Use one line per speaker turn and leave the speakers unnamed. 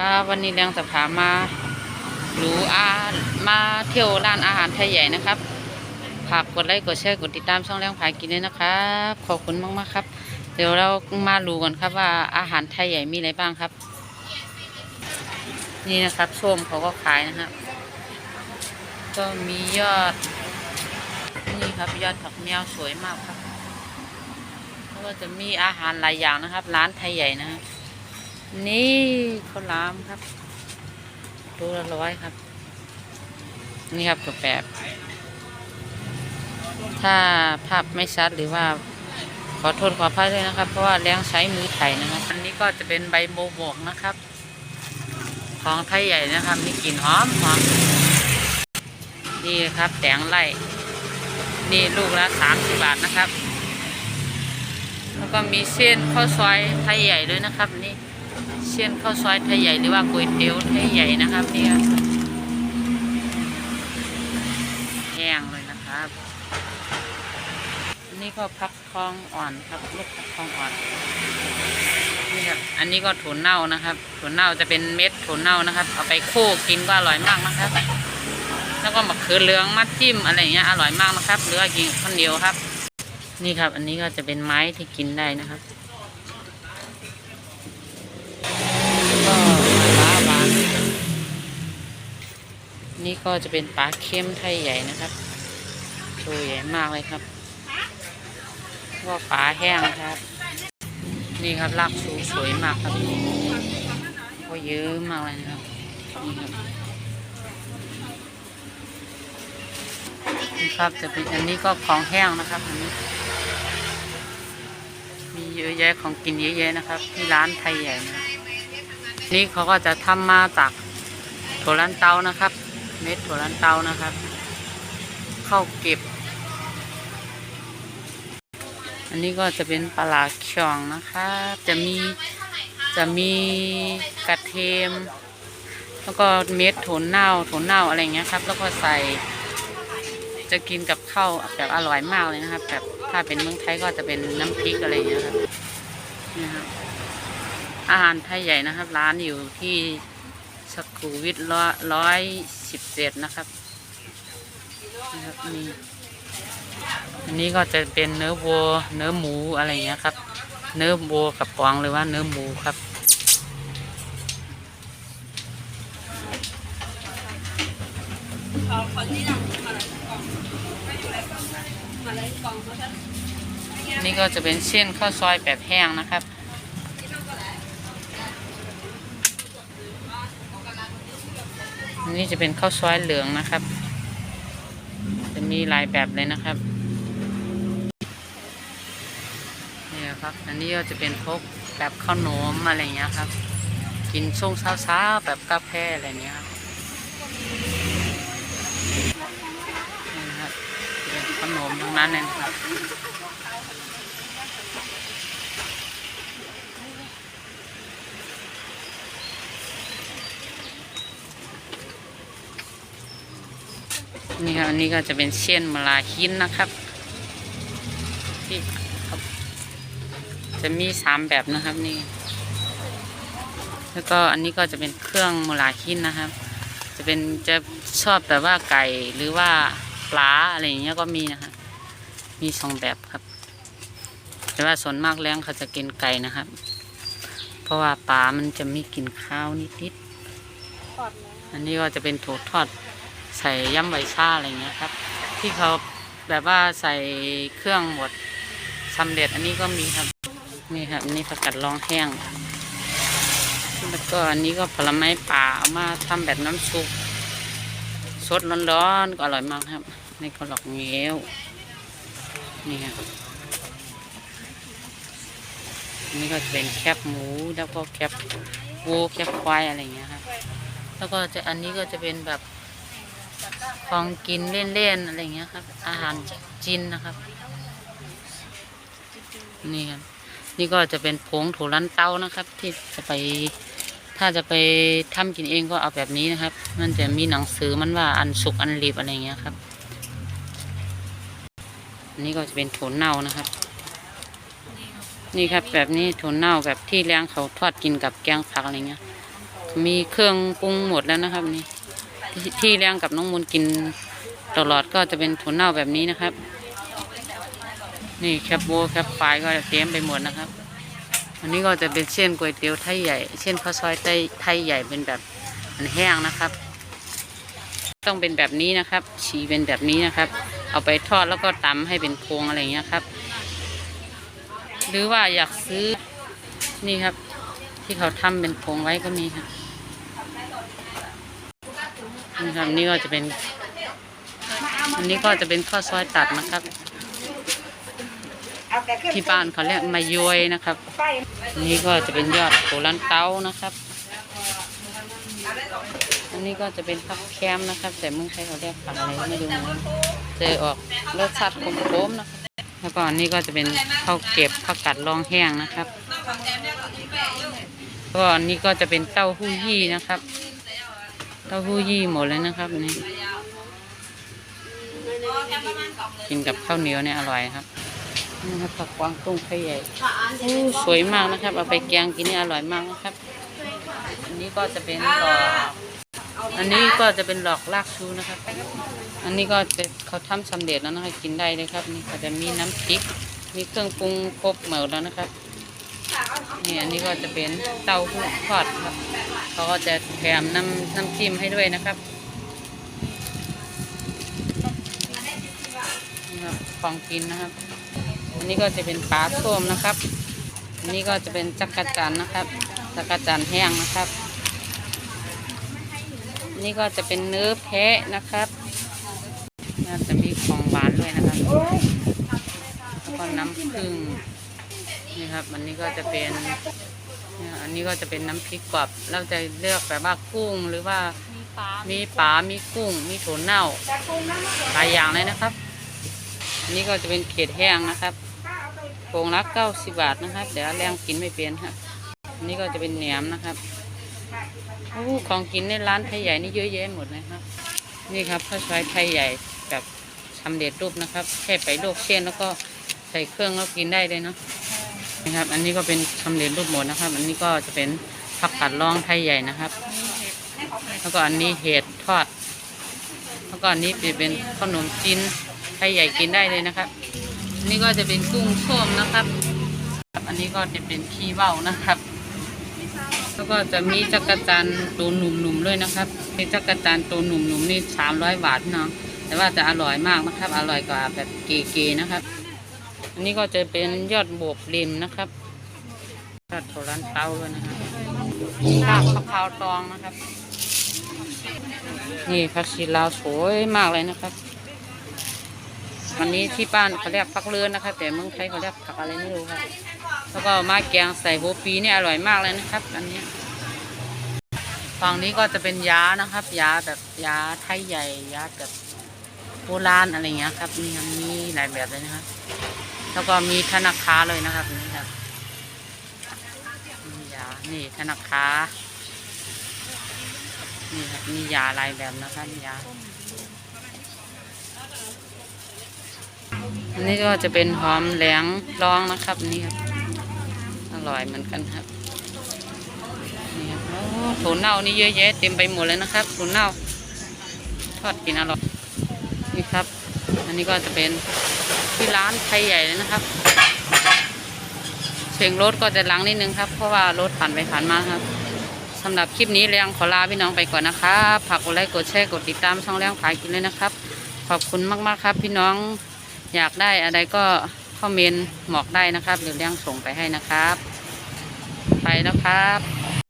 ครับวันนี้เลี้ยงจะพามาหรูอามาเที่ยวร้านอาหารไทยใหญ่นะครับฝากกดไลค์กดแชร์กดติดตามช่องเลี้ยงผากินด้วยนะครับขอบคุณมากๆครับ เดี๋ยวเรามาดูกันครับว่าอาหารไทยใหญ่มีอะไรบ้างครับ นี่นะครับส้มเขาก็ขายนะครับก็มียอด นี่ครับยอดผักแมวสวยมากครับแล้วก็จะมีอาหารหลายอย่างนะครับ ร้านไทยใหญ่นะครับ นี่ข้าวหลามครับตัวละร้อยครับ นี่ครับตัวแบบถ้าภาพไม่ชัดหรือว่าขอโทษขออภัยด้วยนะครับ เพราะว่าเลี้ยงใช้มือไถนะครับ อันนี้ก็จะเป็นใบโบวบกนะครับ ของไทยใหญ่นะครับ มีกลิ่นหอมหอมนี่ครับแตงไล่นี่ลูกละสามสิบบาทนะครับ แล้วก็มีเส้นข้าวซอยไทยใหญ่ด้วยนะครับนี่ เส้นข้าวซอยไทยใหญ่หรือว่าก๋วยเตี๋ยวไทยใหญ่นะครับเนี่ยแห้งเลยนะครับอันนี้ก็พักทองอ่อนครับลูกพักทองอ่อนนี่ครับอันนี้ก็ถั่วเน่านะครับถั่วเน่าจะเป็นเม็ดถั่วเน่านะครับ เอาไปโขลกกินก็อร่อยมากนะครับ แล้วก็มะเขือเหลืองมัดจิ้มอะไรเงี้ยอร่อยมากนะครับ หรือว่ากินข้าวเหนียวครับ นี่ครับ อันนี้ก็จะเป็นไม้ที่กินได้นะครับ ก็ปลาหวานนี่ ก็จะเป็นปลาเค็มไทยใหญ่นะครับตัวใหญ่มากเลยครับ ว่าปลาแห้งครับ นี่ครับลากสูสวยมากครับก็เยอะมากเลยนะครับนี่ครับนี่ครับจะเป็นอันนี้ก็ของแห้งนะครับอันนี้มีเยอะแยะของกินเยอะแยะนะครับ ที่ร้านไทยใหญ่นะนี่เขาก็จะทำมาจากถั่วลันเตานะครับ เม็ดถั่วลันเตานะครับ เข้าเก็บ อันนี้ก็จะเป็นปลาหลาเขียงนะครับ จะมีจะมีกระเทียม แล้วก็เม็ดถั่วเน่าถั่วเน่าอะไรเงี้ยครับ แล้วก็ใส่ จะกินกับข้าวแบบอร่อยมากเลยนะครับ แบบถ้าเป็นเมืองไทยก็จะเป็นน้ำพริกอะไรเงี้ยครับนี่ครับอาหารไทยใหญ่นะครับ ร้านอยู่ที่สกูวิทร้อย สิบเจ็ดนะครับนะครับนี่อันนี้ก็จะเป็นเนื้อวัวเนื้อหมูอะไรอย่างเงี้ยครับ เนื้อวัวกับกวางหรือว่าเนื้อหมูครับนี่ก็จะเป็นเส้นข้าวซอยแบบแห้งนะครับ อันนี้จะเป็นข้าวซอยเหลืองนะครับ จะมีหลายแบบเลยนะครับนี่ครับอันนี้ก็จะเป็นพวกแบบข้าวหนมอะไรเงี้ยครับ กินช่วงเช้าๆแบบกาแฟอะไรเงี้ยครับนี่นะครับเป็นขนมทั้งนั้นเลยครับ นี่ครับอันนี้ก็จะเป็นเส้นมลาหินนะครับ ที่จะมีสามแบบนะครับนี่ แล้วก็อันนี้ก็จะเป็นเครื่องมลาหินนะครับ จะเป็นจะชอบแบบว่าไก่หรือว่าปลาอะไรอย่างเงี้ยก็มีนะครับมีสองแบบครับ แต่ว่าส่วนมากแล้งเขาจะกินไก่นะครับ เพราะว่าปลามันจะมีกลิ่นข้าวนิดๆอันนี้ก็จะเป็นถั่วทอด ใส่ย่ำใบชาอะไรเงี้ยครับ ที่เขาแบบว่าใส่เครื่องหมดสำเร็จอันนี้ก็มีครับนี่ครับอันนี่ผักกัดรองแห้งแล้วก็อันนี้ก็ผลไม้ป่าเอามาทำแบบน้ำซุปสดร้อนๆก็อร่อยมากครับนี่ก็หลอกเงี้ยวนี่ครับนนี่ก็จะเป็นแคบหมูแล้วก็แคบวัวแคบควายอะไรเงี้ยครับแล้วก็จะอันนี้ก็จะเป็นแบบ ของกินเล่นๆอะไรเงี้ยครับ อาหารจีนนะครับ นี่ครับ นี่ก็จะเป็นผงถั่วลันเต้านะครับ ที่จะไปถ้าจะไปทำกินเองก็เอาแบบนี้นะครับ มันจะมีหนังสือมันว่าอันสุกอันรีบอะไรเงี้ยครับอันนี้ก็จะเป็นถั่วเน่านะครับ นี่ครับแบบนี้ถั่วเน่าแบบที่เลี้ยงเขาทอดกินกับแกงผักอะไรเงี้ย มีเครื่องปรุงหมดแล้วนะครับนี่ ที่เลี้ยงกับน้องมูลกินตลอดก็จะเป็นถั่วเน่าแบบนี้นะครับ นี่แคบโบแคบไฟก็เตรียมไปหมดนะครับ อันนี้ก็จะเป็นเส้นก๋วยเตี๋ยวไทยใหญ่เส้นข้าวซอยไทยไทยใหญ่เป็นแบบมันแห้งนะครับ ต้องเป็นแบบนี้นะครับฉีเป็นแบบนี้นะครับ เอาไปทอดแล้วก็ตำให้เป็นพวงอะไรอย่างเงี้ยครับ หรือว่าอยากซื้อนี่ครับ ที่เขาทำเป็นพวงไว้ก็มีครับ นี่ครับนี่ก็จะเป็น อันนี้ก็จะเป็นข้าวซอยตัดนะครับ ที่บ้านเขาเรียกมายอยนะครับอันนี้ก็จะเป็นยอดโกลันเต้านะครับ อันนี้ก็จะเป็นผักแคมนะครับ แต่เมืองไทยเขาเรียกผักอะไรไม่รู้นะเจอออกรสชาติขมๆนะครับแล้วก็อันนี้ก็จะเป็นข้าวเก็บผักกัดรองแห้งนะครับแล้วก็อันนี้ก็จะเป็นเต้าหู้ยี่นะครับ เต้าหู้ยี่หมดเลยนะครับนี่กินกับข้าวเหนียวเนี่ยอร่อยครับนี่ครับผักกวางตุ้งไข่ใหญ่สวยมากนะครับ เอาไปแกงกินนี่อร่อยมากนะครับ อันนี้ก็จะเป็นหลอกอันนี้ก็จะเป็นหลอกลากชูนะครับ อันนี้ก็จะเขาทำสำเร็จแล้วนะคะกินได้เลยครับ นี่ก็จะมีน้ำพริก มีเครื่องปรุงครบหมดแล้วนะครับนี่อันนี้ก็จะเป็นเต้าหู้ทอดครับ เขาก็จะแถมน้ำน้ำจิ้มให้ด้วยนะครับนี่ครับของกินนะครับ อันนี้ก็จะเป็นปลาส้มนะครับ อันนี้ก็จะเป็นจักรจันนะครับจักรจันแห้งนะครับ นี่ก็จะเป็นเนื้อแพะนะครับน่าจะมีของหวานด้วยนะครับแล้วก็น้ำผึ้งนี่ครับ อันนี้ก็จะเป็น เนี่ยอันนี้ก็จะเป็นน้ำพริกกรอบเราจะเลือกแบบว่ากุ้งหรือว่ามีปลามีกุ้ง มีถั่วเน่าหลายอย่างเลยนะครับ อันนี้ก็จะเป็นเขียดแห้งนะครับโปงละเก้าสิบบาทนะครับ เดี๋ยวแรงกินไม่เป็นครับ อันนี้ก็จะเป็นแหนมนะครับโอ้ของกินในร้านไทยใหญ่นี่เยอะแยะหมดเลยครับ นี่ครับข้าวซอยไทยใหญ่แบบสำเร็จรูปนะครับ แค่ไปลวกเส้นแล้วก็ใส่เครื่องแล้วกินได้เลยเนาะ นะครับ อันนี้ก็เป็นสำเร็จรูปหมดนะครับ อันนี้ก็จะเป็นผักกัดรองไทยใหญ่นะครับ แล้วก็อันนี้เห็ดทอด แล้วก็อันนี้เป็นขนมจีนไทยใหญ่กินได้เลยนะครับอันนี้ก็จะเป็นกุ้งส้มนะครับ อันนี้ก็จะเป็นขี้เบ้านะครับ แล้วก็จะมีจักรจันตัวหนุ่มๆด้วยนะครับเป็นจักรจันตัวหนุ่มๆนี่สามร้อยบาทเนาะแต่ว่าจะอร่อยมากนะครับ อร่อยกว่าแบบเก๋ๆนะครับ อันนี้ก็จะเป็นยอดบวบริมนะครับยอดโถรันเต้าด้วยนะครับข้าวมะพร้าวตองนะครับ นี่ผักชีลาวสวยมากเลยนะครับอันนี้ที่บ้านเขาเรียกผักเลือนนะครับแต่เมืองไทยเขาเรียกผักอะไรไม่รู้ครับแล้วก็มาแกงใส่หัวปีเนี่ยอร่อยมากเลยนะครับ อันนี้ฝั่งนี้ก็จะเป็นยานะครับ ยาแบบยาไทยใหญ่ยาแบบโบราณอะไรเงี้ยครับมีมีหลายแบบเลยนะครับ แล้วก็มีธนาคารเลยนะครับนี่ครับมียา นี่ธนาคารนี่ครับมียาลายแบบนะครับยาอันนี้ก็จะเป็นหอมแหลงรองนะครับนี่ครับอร่อยเหมือนกันครับนี่ครับโอ้ถั่วเน่านี่เยอะแยะเต็มไปหมดเลยนะครับถั่วเน่าทอดกินอร่อยนี่ครับ อันนี้ก็จะเป็นที่ร้านไทยใหญ่เลยนะครับ เสียงรถก็จะลังนิดนึงครับ เพราะว่ารถผ่านไปผ่านมาครับสำหรับคลิปนี้แรงขอลาพี่น้องไปก่อนนะครับฝากกดไลค์กดแชร์กดติดตามช่องแรงขายกินเลยนะครับ ขอบคุณมากๆครับ พี่น้องอยากได้อะไรก็คอมเมนต์บอกได้นะครับเดี๋ยวเลี้ยงส่งไปให้นะครับ ไปแล้วครับ